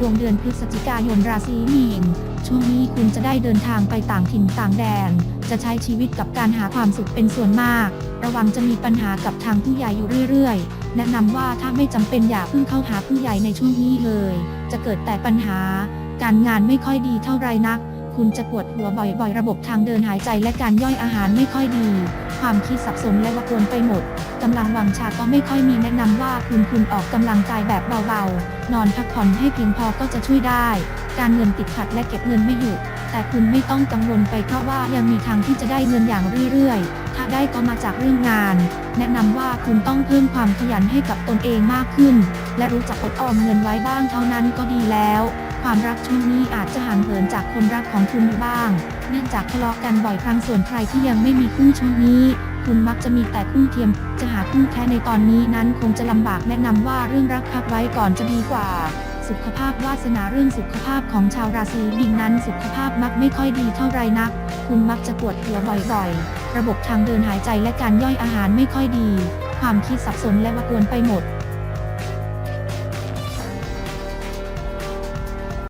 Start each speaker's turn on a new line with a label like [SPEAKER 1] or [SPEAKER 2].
[SPEAKER 1] ดวงเดือนพฤศจิกายนราศีมีน ช่วงนี้คุณจะได้เดินทางไปต่างถิ่นต่างแดน จะใช้ชีวิตกับการหาความสุขเป็นส่วนมาก ระวังจะมีปัญหากับทางผู้ใหญ่อยู่เรื่อยๆ แนะนำว่าถ้าไม่จำเป็นอย่าเพิ่งเข้าหาผู้ใหญ่ในช่วงนี้เลย จะเกิดแต่ปัญหา การงานไม่ค่อยดีเท่าไรนัก คุณจะปวดหัวบ่อยๆ ระบบทางเดินหายใจและการย่อยอาหารไม่ค่อยดี ความคิดสับสนและวกวนไปหมด กำลังวังชาก็ไม่ค่อยมีแนะนำว่าคุณคุณออกกำลังกายแบบเบาๆ นอนพักผ่อนให้เพียงพอก็จะช่วยได้ การเงินติดขัดและเก็บเงินไม่หยุดแต่คุณไม่ต้องกังวลไปเพราะว่ายังมีทางที่จะได้เงินอย่างเรื่อยๆ ถ้าได้ก็มาจากเรื่องงาน แนะนำว่าคุณต้องเพิ่มความขยันให้กับตนเองมากขึ้น และรู้จักอดออมเงินไว้บ้างเท่านั้นก็ดีแล้ว ความรักช่วงนี้อาจจะห่างเหินจากคนรักของคุณบ้าง เนื่องจากทะเลาะกันบ่อยครั้งส่วนใครที่ยังไม่มีคู่ช่วงนี้ คุณมักจะมีแต่คู่เทียม จะหาคู่แท้ในตอนนี้นั้นคงจะลำบากแนะนำว่าเรื่องรักพักไว้ก่อนจะดีกว่า สุขภาพวาสนาเรื่องสุขภาพของชาวราศีมีนนั้น สุขภาพมักไม่ค่อยดีเท่าไรนัก คุณมักจะปวดหัวบ่อยๆ ระบบทางเดินหายใจและการย่อยอาหารไม่ค่อยดี ความคิดสับสนและวกวนไปหมด